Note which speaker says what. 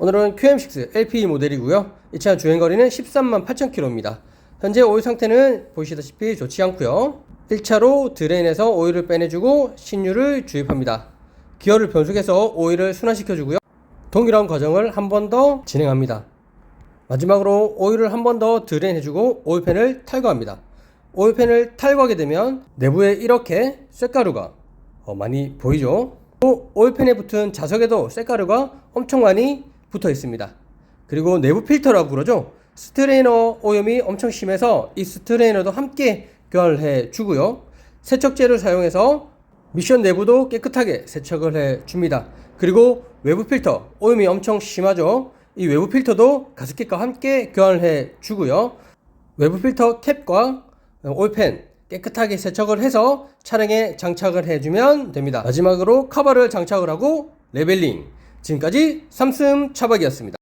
Speaker 1: 오늘은 QM6 LPE 모델이고요. 이 차 주행거리는 13만 8천 킬로입니다. 현재 오일 상태는 보시다시피 좋지 않고요. 1차로 드레인에서 오일을 빼내주고 신유를 주입합니다. 기어를 변속해서 오일을 순환시켜주고요. 동일한 과정을 한 번 더 진행합니다. 마지막으로 오일을 한 번 더 드레인해주고 오일팬을 탈거합니다. 오일팬을 탈거하게 되면 내부에 이렇게 쇳가루가 어, 많이 보이죠? 또 오일팬에 붙은 자석에도 쇳가루가 엄청 많이 붙어 있습니다. 그리고 내부 필터라고 그러죠? 스트레이너 오염이 엄청 심해서 이 스트레이너도 함께 교환을 해 주고요. 세척제를 사용해서 미션 내부도 깨끗하게 세척을 해 줍니다. 그리고 외부 필터 오염이 엄청 심하죠. 이 외부 필터도 가습기과 함께 교환을 해 주고요. 외부 필터 캡과 오일팬 깨끗하게 세척을 해서 차량에 장착을 해주면 됩니다. 마지막으로 커버를 장착을 하고 레벨링. 지금까지 삼슴 차박이었습니다.